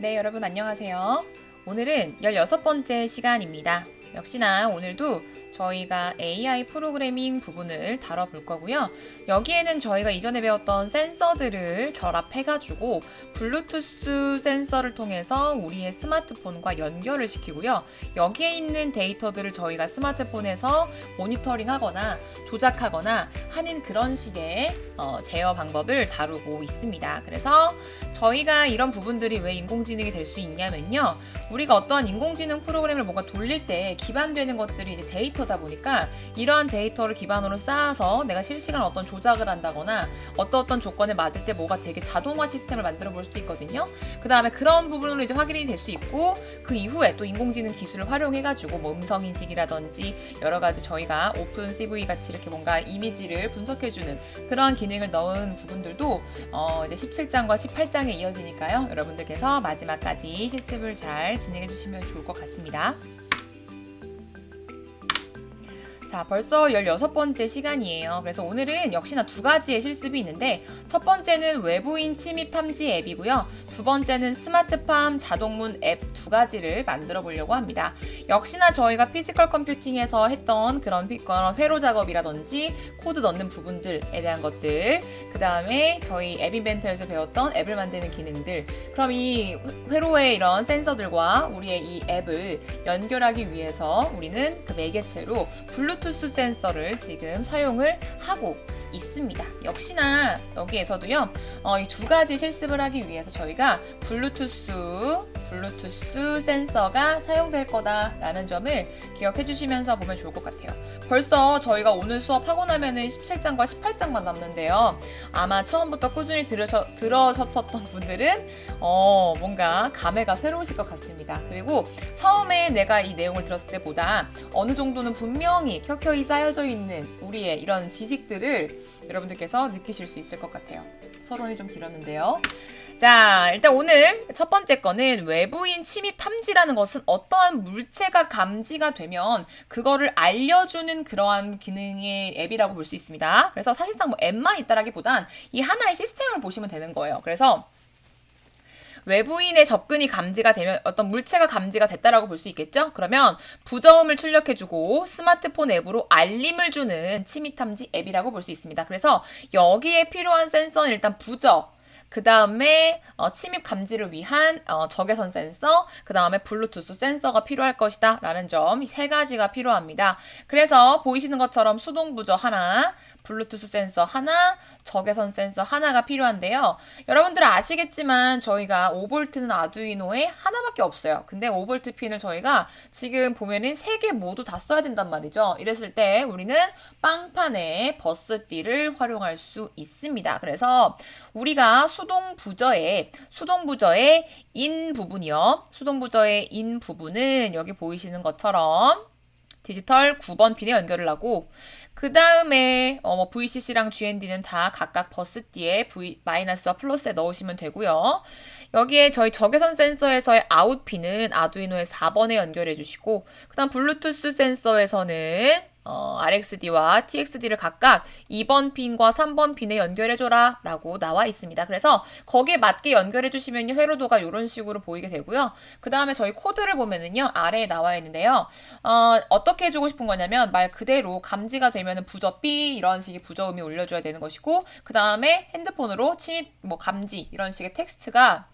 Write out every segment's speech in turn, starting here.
네, 여러분 안녕하세요. 오늘은 16번째 시간입니다. 역시나 오늘도 저희가 AI 프로그래밍 부분을 다뤄볼 거고요. 여기에는 저희가 이전에 배웠던 센서들을 결합해가지고 블루투스 센서를 통해서 우리의 스마트폰과 연결을 시키고요. 여기에 있는 데이터들을 저희가 스마트폰에서 모니터링 하거나 조작하거나 하는 그런 식의 어, 제어 방법을 다루고 있습니다. 그래서 저희가 이런 부분들이 왜 인공지능이 될 수 있냐면요. 우리가 어떠한 인공지능 프로그램을 뭔가 돌릴 때 기반되는 것들이 이제 데이터 다 보니까 이러한 데이터를 기반으로 쌓아서 내가 실시간 어떤 조작을 한다거나 어떤 어떤 조건에 맞을 때 뭐가 되게 자동화 시스템을 만들어 볼 수도 있거든요. 그 다음에 그런 부분으로 이제 확인이 될 수 있고 그 이후에 또 인공지능 기술을 활용해가지고 뭐 음성 인식이라든지 여러 가지 저희가 오픈 CV 같이 이렇게 뭔가 이미지를 분석해주는 그러한 기능을 넣은 부분들도 어 이제 17장과 18장에 이어지니까요. 여러분들께서 마지막까지 실습을 잘 진행해 주시면 좋을 것 같습니다. 자, 벌써 16번째 시간이에요. 그래서 오늘은 역시나 두 가지의 실습이 있는데, 첫 번째는 외부인 침입 탐지 앱이고요. 두 번째는 스마트팜 자동문 앱 두 가지를 만들어 보려고 합니다. 역시나 저희가 피지컬 컴퓨팅에서 했던 그런, 회로 작업이라든지 코드 넣는 부분들에 대한 것들, 그 다음에 저희 앱 인벤터에서 배웠던 앱을 만드는 기능들, 그럼 이 회로의 이런 센서들과 우리의 이 앱을 연결하기 위해서 우리는 그 매개체로 블루투스 센서를 지금 사용을 하고 있습니다. 역시나 여기에서도요, 어, 이 두 가지 실습을 하기 위해서 저희가 블루투스, 블루투스 센서가 사용될 거다라는 점을 기억해 주시면서 보면 좋을 것 같아요. 벌써 저희가 오늘 수업하고 나면은 17장과 18장만 남는데요. 아마 처음부터 꾸준히 들으셔, 들으셨었던 분들은 어, 뭔가 감회가 새로우실 것 같습니다. 그리고 처음에 내가 이 내용을 들었을 때보다 어느 정도는 분명히 켜켜이 쌓여져 있는 우리의 이런 지식들을 여러분들께서 느끼실 수 있을 것 같아요. 서론이 좀 길었는데요. 자, 일단 오늘 첫 번째 거는 외부인 침입 탐지라는 것은 어떠한 물체가 감지가 되면 그거를 알려주는 그러한 기능의 앱이라고 볼 수 있습니다. 그래서 사실상 뭐 앱만 있다라기보단 이 하나의 시스템을 보시면 되는 거예요. 그래서 외부인의 접근이 감지가 되면 어떤 물체가 감지가 됐다라고 볼 수 있겠죠? 그러면 부저음을 출력해주고 스마트폰 앱으로 알림을 주는 침입 탐지 앱이라고 볼 수 있습니다. 그래서 여기에 필요한 센서는 일단 부저, 그 다음에 어, 침입 감지를 위한 어, 적외선 센서, 그 다음에 블루투스 센서가 필요할 것이다 라는 점이세 가지가 필요합니다. 그래서 보이시는 것처럼 수동 부저 하나, 블루투스 센서 하나, 적외선 센서 하나가 필요한데요. 여러분들 아시겠지만 저희가 5V는 아두이노에 하나밖에 없어요. 근데 5V 핀을 저희가 지금 보면은 세개 모두 다 써야 된단 말이죠. 이랬을 때 우리는 빵판에 버스띠를 활용할 수 있습니다. 그래서 우리가 수동 부저의 수동 부저의 인 부분이요. 수동 부저의 인 부분은 여기 보이시는 것처럼 디지털 9번 핀에 연결을 하고 그 다음에 어, 뭐 VCC랑 GND는 다 각각 버스띠에 V 마이너스와 플러스에 넣으시면 되고요. 여기에 저희 적외선 센서에서의 아웃 핀은 아두이노의 4번에 연결해 주시고 그 다음 블루투스 센서에서는 어, RxD와 TxD를 각각 2번 핀과 3번 핀에 연결해줘라 라고 나와 있습니다. 그래서 거기에 맞게 연결해주시면 회로도가 이런 식으로 보이게 되고요. 그 다음에 저희 코드를 보면은요, 아래에 나와 있는데요. 어, 어떻게 해주고 싶은 거냐면 말 그대로 감지가 되면은 부저 B 이런 식의 부저음이 울려줘야 되는 것이고, 그 다음에 핸드폰으로 침입, 뭐 감지 이런 식의 텍스트가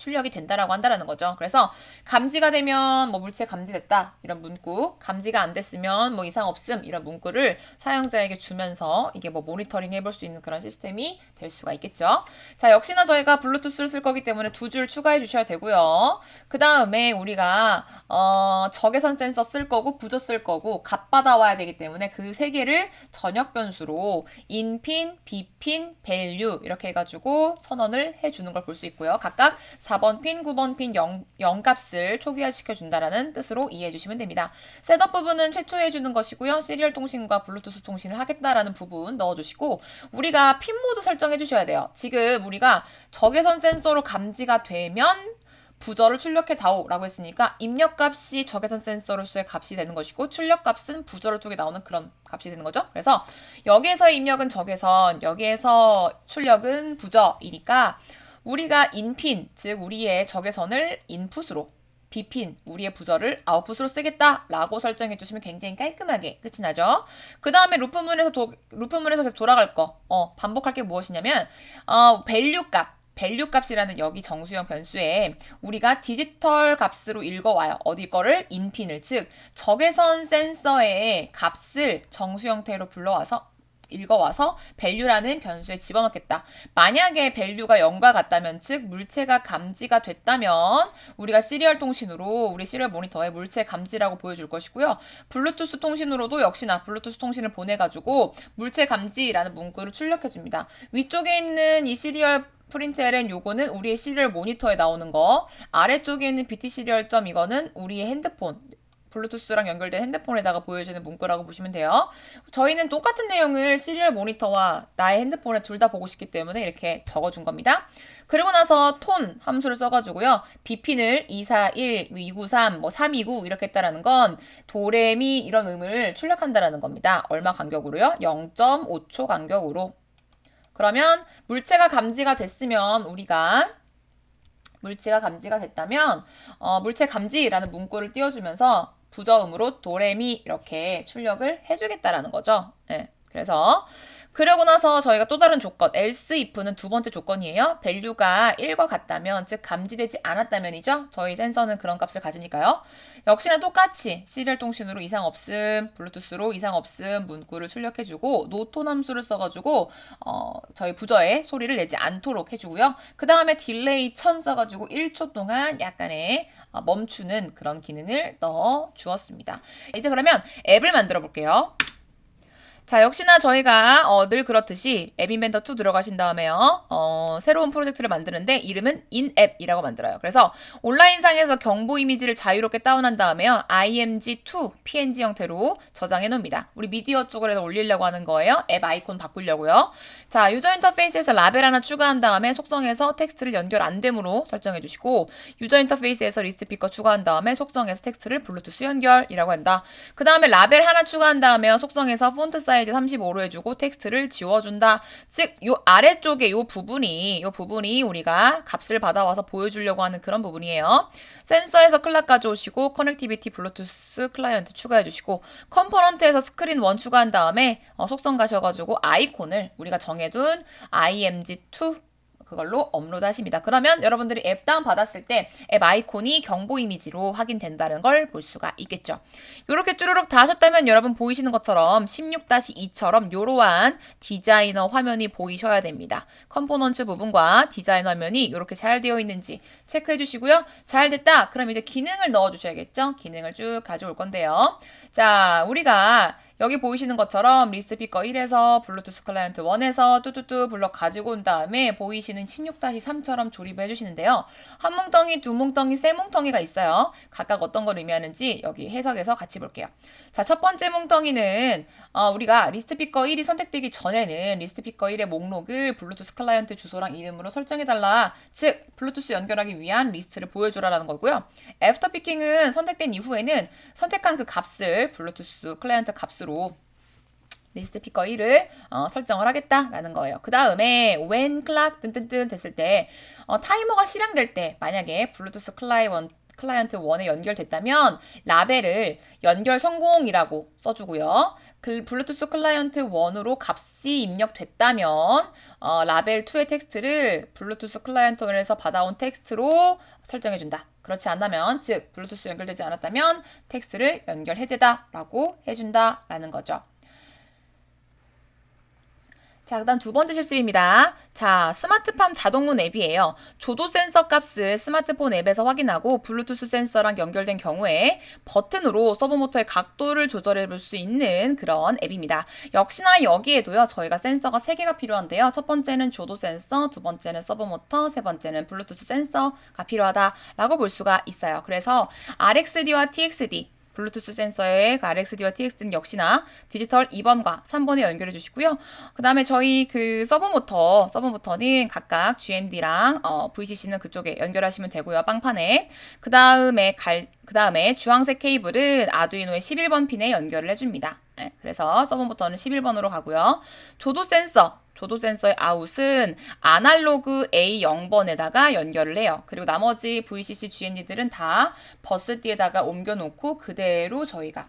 출력이 된다라고 한다라는 거죠. 그래서 감지가 되면 뭐 물체 감지됐다 이런 문구, 감지가 안 됐으면 뭐 이상 없음 이런 문구를 사용자에게 주면서 이게 뭐 모니터링 해볼 수 있는 그런 시스템이 될 수가 있겠죠. 자 역시나 저희가 블루투스를 쓸 거기 때문에 두 줄 추가해 주셔야 되고요. 그 다음에 우리가 어, 적외선 센서 쓸 거고 부조 쓸 거고 값 받아와야 되기 때문에 그 세 개를 전역 변수로 인핀, 비핀, 밸류 이렇게 해가지고 선언을 해주는 걸 볼 수 있고요. 각각 4번 핀, 9번 핀 0, 0값을 초기화시켜 준다라는 뜻으로 이해해 주시면 됩니다. 셋업 부분은 최초에 해주는 것이고요. 시리얼 통신과 블루투스 통신을 하겠다라는 부분 넣어주시고 우리가 핀 모드 설정해 주셔야 돼요. 지금 우리가 적외선 센서로 감지가 되면 부저를 출력해 다오라고 했으니까 입력값이 적외선 센서로서의 값이 되는 것이고 출력값은 부저를 통해 나오는 그런 값이 되는 거죠. 그래서 여기에서의 입력은 적외선, 여기에서 출력은 부저이니까 우리가 인핀, 즉 우리의 적외선을 인풋으로 B핀, 우리의 부절을 아웃풋으로 쓰겠다라고 설정해 주시면 굉장히 깔끔하게 끝이 나죠. 그 다음에 루프문에서 도, 루프문에서 계속 돌아갈 거, 어, 반복할 게 무엇이냐면, 어, 밸류 값, 밸류 값이라는 여기 정수형 변수에 우리가 디지털 값으로 읽어와요. 어디 거를? 인핀을. 즉, 적외선 센서의 값을 정수 형태로 불러와서 읽어와서 value라는 변수에 집어넣겠다. 만약에 value가 0과 같다면 즉 물체가 감지가 됐다면 우리가 시리얼 통신으로 우리 시리얼 모니터에 물체 감지라고 보여줄 것이고요. 블루투스 통신으로도 역시나 블루투스 통신을 보내가지고 물체 감지라는 문구를 출력해 줍니다. 위쪽에 있는 이 시리얼 프린트LN 요거는 우리의 시리얼 모니터에 나오는 거 아래쪽에 있는 BT 시리얼 점 이거는 우리의 핸드폰 블루투스랑 연결된 핸드폰에다가 보여주는 문구라고 보시면 돼요. 저희는 똑같은 내용을 시리얼 모니터와 나의 핸드폰에 둘 다 보고 싶기 때문에 이렇게 적어준 겁니다. 그리고 나서 톤 함수를 써가지고요. B핀을 241, 293, 뭐 329 이렇게 했다라는 건 도레미 이런 음을 출력한다라는 겁니다. 얼마 간격으로요? 0.5초 간격으로. 그러면 물체가 감지가 됐으면 우리가 물체가 감지가 됐다면 어, 물체 감지라는 문구를 띄워주면서 부저음으로 도레미 이렇게 출력을 해주겠다라는 거죠. 네. 그래서 그러고 나서 저희가 또 다른 조건 else if는 두 번째 조건이에요. value가 1과 같다면 즉 감지되지 않았다면이죠. 저희 센서는 그런 값을 가지니까요. 역시나 똑같이 시리얼 통신으로 이상 없음, 블루투스로 이상 없음 문구를 출력해 주고 노톤 함수를 써 가지고 어, 저희 부저에 소리를 내지 않도록 해 주고요. 그 다음에 딜레이 1000 써 가지고 1초 동안 약간의 어, 멈추는 그런 기능을 넣어 주었습니다. 이제 그러면 앱을 만들어 볼게요. 자, 역시나 저희가 어, 늘 그렇듯이 앱 인벤터 2 들어가신 다음에요. 어, 새로운 프로젝트를 만드는데 이름은 인앱이라고 만들어요. 그래서 온라인상에서 경보 이미지를 자유롭게 다운한 다음에요. img2 png 형태로 저장해 놓습니다. 우리 미디어 쪽으로 올리려고 하는 거예요. 앱 아이콘 바꾸려고요. 자, 유저 인터페이스에서 라벨 하나 추가한 다음에 속성에서 텍스트를 연결 안 되므로 설정해 주시고 유저 인터페이스에서 리스트 피커 추가한 다음에 속성에서 텍스트를 블루투스 연결이라고 한다. 그 다음에 라벨 하나 추가한 다음에요. 속성에서 폰트 사이즈 사이즈 35로 해주고 텍스트를 지워준다. 즉, 요 아래쪽에 요 부분이, 요 부분이 우리가 값을 받아와서 보여주려고 하는 그런 부분이에요. 센서에서 클락 가져오시고, 커넥티비티 블루투스 클라이언트 추가해주시고, 컴포넌트에서 스크린 원 추가한 다음에 어, 속성 가셔가지고 아이콘을 우리가 정해둔 img2 그걸로 업로드 하십니다. 그러면 여러분들이 앱 다운 받았을 때 앱 아이콘이 경보 이미지로 확인된다는 걸 볼 수가 있겠죠. 이렇게 쭈루룩 다 하셨다면 여러분 보이시는 것처럼 16-2처럼 이러한 디자이너 화면이 보이셔야 됩니다. 컴포넌트 부분과 디자이너 화면이 이렇게 잘 되어 있는지 체크해 주시고요. 잘 됐다. 그럼 이제 기능을 넣어 주셔야겠죠. 기능을 쭉 가져올 건데요. 자, 우리가 여기 보이시는 것처럼 리스트 피커 1에서 블루투스 클라이언트 1에서 뚜뚜뚜 불러 가지고 온 다음에 보이시는 16-3처럼 조립을 해주시는데요. 한 뭉텅이, 두 뭉텅이, 세 뭉텅이가 있어요. 각각 어떤 걸 의미하는지 여기 해석해서 같이 볼게요. 자, 첫 번째 뭉텅이는 어, 우리가 리스트 피커 1이 선택되기 전에는 리스트 피커 1의 목록을 블루투스 클라이언트 주소랑 이름으로 설정해달라. 즉, 블루투스 연결하기 위한 리스트를 보여줘라라는 거고요. 애프터 피킹은 선택된 이후에는 선택한 그 값을 블루투스 클라이언트 값으로 식으로 리스트 피커 1을 어, 설정을 하겠다라는 거예요. 그 다음에 when clock 뜬뜬뜬 됐을 때 어, 타이머가 실행될 때 만약에 블루투스 클라이언트 클라이언트 1에 연결됐다면 라벨을 연결 성공이라고 써주고요. 그 블루투스 클라이언트 1으로 값이 입력됐다면 어, 라벨 2의 텍스트를 블루투스 클라이언트 1에서 받아온 텍스트로 설정해준다. 그렇지 않다면, 즉, 블루투스 연결되지 않았다면 텍스트를 연결 해제다라고 해준다라는 거죠. 자, 그 다음 두 번째 실습입니다. 자, 스마트팜 자동문 앱이에요. 조도 센서 값을 스마트폰 앱에서 확인하고 블루투스 센서랑 연결된 경우에 버튼으로 서브모터의 각도를 조절해 볼 수 있는 그런 앱입니다. 역시나 여기에도요, 저희가 센서가 3개가 필요한데요. 첫 번째는 조도 센서, 두 번째는 서브모터, 세 번째는 블루투스 센서가 필요하다라고 볼 수가 있어요. 그래서 RxD와 TxD, 블루투스 센서의 그 RxD와 TX는 역시나 디지털 2번과 3번에 연결해 주시고요. 그 다음에 저희 그 서브 모터, 서브 모터는 각각 GND랑 어, VCC는 그쪽에 연결하시면 되고요. 빵판에. 그 다음에 갈, 그 다음에 주황색 케이블은 아두이노의 11번 핀에 연결을 해줍니다. 네, 그래서 서브 모터는 11번으로 가고요. 조도 센서, 조도 센서의 아웃은 아날로그 A0번에다가 연결을 해요. 그리고 나머지 VCC GND들은 다 버스 띠에다가 옮겨놓고 그대로 저희가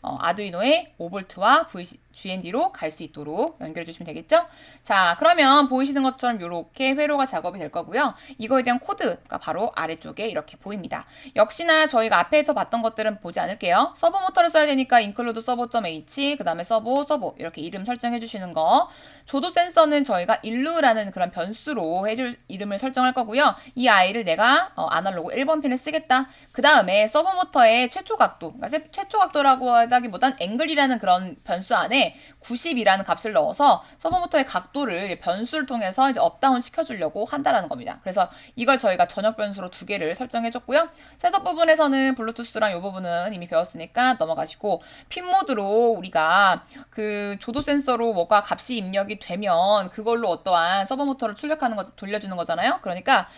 어, 아두이노의 5V와 GND로 갈 수 있도록 연결해 주시면 되겠죠? 자, 그러면 보이시는 것처럼 이렇게 회로가 작업이 될 거고요. 이거에 대한 코드가 바로 아래쪽에 이렇게 보입니다. 역시나 저희가 앞에서 봤던 것들은 보지 않을게요. 서버 모터를 써야 되니까 include servo.h, 그 다음에 서버, 서버 이렇게 이름 설정해 주시는 거. 조도 센서는 저희가 일루라는 그런 변수로 해줄 이름을 설정할 거고요. 이 아이를 내가 어, 아날로그 1번 핀을 쓰겠다. 그 다음에 서버 모터의 최초 각도, 그러니까 최초 각도라고 하다기보단 앵글이라는 그런 변수 안에 90이라는 값을 넣어서 서버 모터의 각도를 변수를 통해서 이제 업다운 시켜주려고 한다라는 겁니다. 그래서 이걸 저희가 전역 변수로 두 개를 설정해줬고요. 셋업 부분에서는 블루투스랑 이 부분은 이미 배웠으니까 넘어가시고 핀 모드로 우리가 그 조도 센서로 뭐가 값이 입력이 되면 그걸로 어떠한 서버 모터를 출력하는 거 돌려주는 거잖아요. 그러니까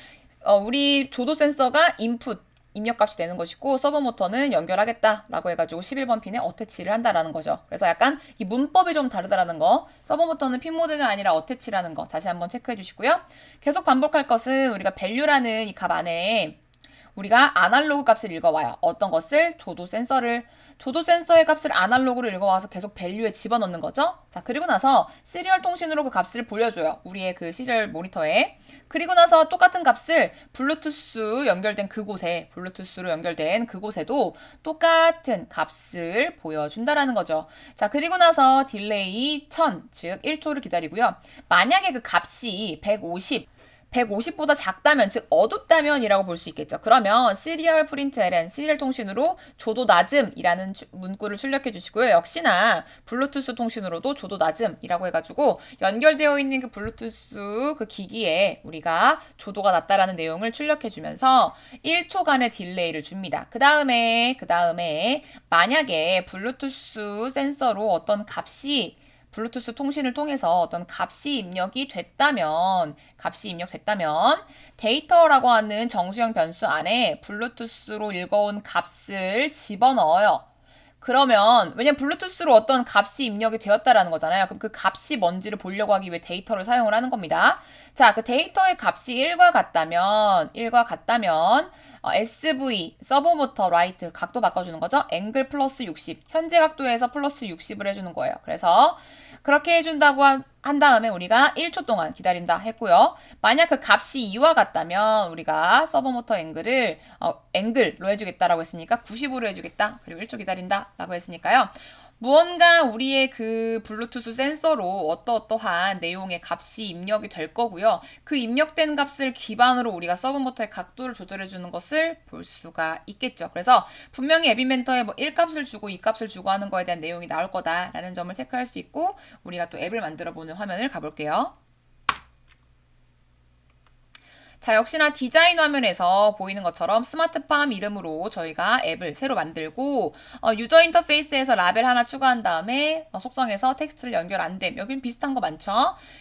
어, 우리 조도 센서가 인풋 입력값이 되는 것이고 서버 모터는 연결하겠다라고 해가지고 11번 핀에 어태치를 한다라는 거죠. 그래서 약간 이 문법이 좀 다르다라는 거. 서버 모터는 핀 모드가 아니라 어태치라는 거 다시 한번 체크해 주시고요. 계속 반복할 것은 우리가 value라는 이 값 안에 우리가 아날로그 값을 읽어와요. 어떤 것을? 조도 센서를. 조도 센서의 값을 아날로그로 읽어와서 계속 밸류에 집어넣는 거죠. 자, 그리고 나서 시리얼 통신으로 그 값을 보여줘요. 우리의 그 시리얼 모니터에. 그리고 나서 똑같은 값을 블루투스 연결된 그곳에, 블루투스로 연결된 그곳에도 똑같은 값을 보여준다라는 거죠. 자, 그리고 나서 딜레이 1000, 즉 1초를 기다리고요. 만약에 그 값이 150, 150보다 작다면 즉 어둡다면이라고 볼 수 있겠죠. 그러면 시리얼 프린트 ln 시리얼 통신으로 조도 낮음이라는 문구를 출력해 주시고요. 역시나 블루투스 통신으로도 조도 낮음이라고 해가지고 연결되어 있는 그 블루투스 그 기기에 우리가 조도가 낮다라는 내용을 출력해 주면서 1초간의 딜레이를 줍니다. 그 다음에 그 다음에 만약에 블루투스 센서로 어떤 값이 블루투스 통신을 통해서 어떤 값이 입력이 됐다면 값이 입력됐다면 데이터라고 하는 정수형 변수 안에 블루투스로 읽어온 값을 집어넣어요. 그러면 왜냐면 블루투스로 어떤 값이 입력이 되었다라는 거잖아요. 그럼 그 값이 뭔지를 보려고 하기 위해 데이터를 사용을 하는 겁니다. 자, 그 데이터의 값이 1과 같다면 1과 같다면 어, SV 서버 모터 라이트 각도 바꿔주는 거죠. 앵글 플러스 60 현재 각도에서 플러스 60을 해주는 거예요. 그래서 그렇게 해준다고 한 다음에 우리가 1초 동안 기다린다 했고요. 만약 그 값이 2와 같다면 우리가 서버 모터 앵글을 어, 앵글로 해주겠다라고 했으니까 90으로 해주겠다. 그리고 1초 기다린다라고 했으니까요. 무언가 우리의 그 블루투스 센서로 어떠어떠한 내용의 값이 입력이 될 거고요. 그 입력된 값을 기반으로 우리가 서브 모터의 각도를 조절해 주는 것을 볼 수가 있겠죠. 그래서 분명히 에비멘터에 뭐 1값을 주고 2값을 주고 하는 거에 대한 내용이 나올 거다라는 점을 체크할 수 있고 우리가 또 앱을 만들어 보는 화면을 가볼게요. 자, 역시나 디자인 화면에서 보이는 것처럼 스마트팜 이름으로 저희가 앱을 새로 만들고 어, 유저 인터페이스에서 라벨 하나 추가한 다음에 어, 속성에서 텍스트를 연결 안 됨. 여긴 비슷한 거 많죠?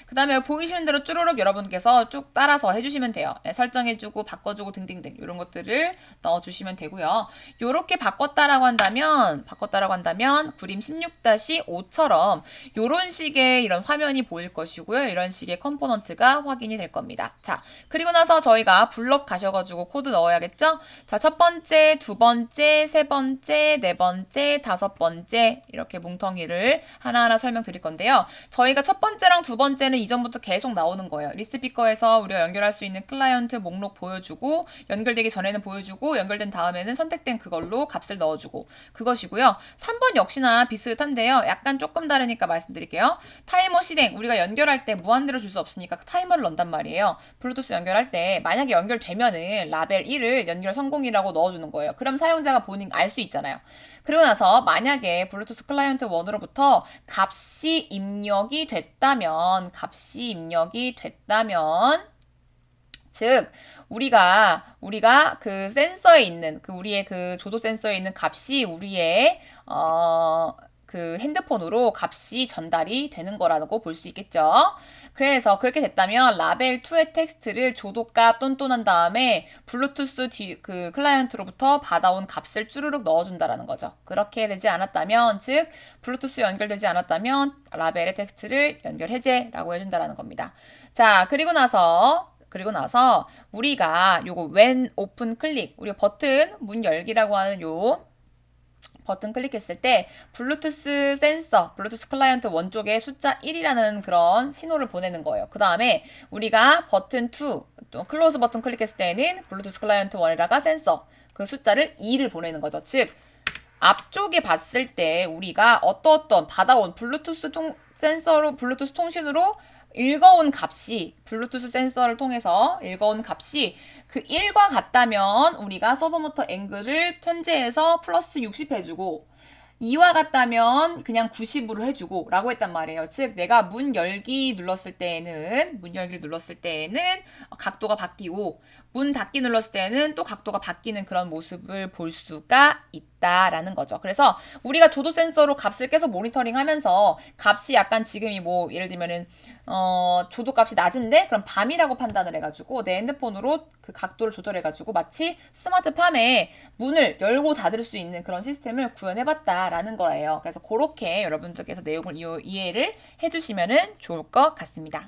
그 다음에 보이시는 대로 쭈루룩 여러분께서 쭉 따라서 해주시면 돼요. 네, 설정해주고 바꿔주고 등등등 이런 것들을 넣어주시면 되고요. 요렇게 바꿨다라고 한다면 바꿨다라고 한다면 그림 16-5처럼 요런 식의 이런 화면이 보일 것이고요. 이런 식의 컴포넌트가 확인이 될 겁니다. 자, 그리고 나서 따라서 저희가 블럭 가셔가지고 코드 넣어야겠죠? 자, 첫 번째, 두 번째, 세 번째, 네 번째, 다섯 번째 이렇게 뭉텅이를 하나하나 설명드릴 건데요. 저희가 첫 번째랑 두 번째는 이전부터 계속 나오는 거예요. 리스피커에서 우리가 연결할 수 있는 클라이언트 목록 보여주고 연결되기 전에는 보여주고 연결된 다음에는 선택된 그걸로 값을 넣어주고 그것이고요. 3번 역시나 비슷한데요. 약간 조금 다르니까 말씀드릴게요. 타이머 실행 우리가 연결할 때 무한대로 줄 수 없으니까 그 타이머를 넣는단 말이에요. 블루투스 연결할 때 만약에 연결되면은 라벨 1을 연결 성공이라고 넣어주는 거예요. 그럼 사용자가 본인 알 수 있잖아요. 그리고 나서 만약에 블루투스 클라이언트 1으로부터 값이 입력이 됐다면 값이 입력이 됐다면 즉 우리가 우리가 그 센서에 있는 그 우리의 그 조도 센서에 있는 값이 우리의 어 그 핸드폰으로 값이 전달이 되는 거라고 볼 수 있겠죠. 그래서 그렇게 됐다면 라벨 2의 텍스트를 조도값 똔똔한 다음에 블루투스 뒤, 그 클라이언트로부터 받아온 값을 쭈르륵 넣어준다라는 거죠. 그렇게 되지 않았다면, 즉 블루투스 연결되지 않았다면 라벨의 텍스트를 연결 해제라고 해준다라는 겁니다. 자, 그리고 나서 그리고 나서 우리가 요거 when open 클릭 우리가 버튼 문 열기라고 하는 요 버튼 클릭했을 때 블루투스 센서, 블루투스 클라이언트 원 쪽에 숫자 1이라는 그런 신호를 보내는 거예요. 그 다음에 우리가 버튼 2, 또 클로즈 버튼 클릭했을 때는 블루투스 클라이언트 1에다가 센서 그 숫자를 2를 보내는 거죠. 즉 앞쪽에 봤을 때 우리가 어떠어떤 받아온 블루투스 통 센서로 블루투스 통신으로 읽어온 값이 블루투스 센서를 통해서 읽어온 값이 그 1과 같다면 우리가 서버모터 앵글을 현재에서 플러스 60 해주고 2와 같다면 그냥 90으로 해주고 라고 했단 말이에요. 즉 내가 문 열기 눌렀을 때에는 문 열기를 눌렀을 때에는 각도가 바뀌고 문 닫기 눌렀을 때는 또 각도가 바뀌는 그런 모습을 볼 수가 있다 라는 거죠. 그래서 우리가 조도 센서로 값을 계속 모니터링 하면서 값이 약간 지금이 뭐 예를 들면은 어, 조도 값이 낮은데 그럼 밤이라고 판단을 해가지고 내 핸드폰으로 그 각도를 조절해가지고 마치 스마트팜에 문을 열고 닫을 수 있는 그런 시스템을 구현해봤다라는 거예요. 그래서 그렇게 여러분들께서 내용을 이- 이해를 해주시면 좋을 것 같습니다.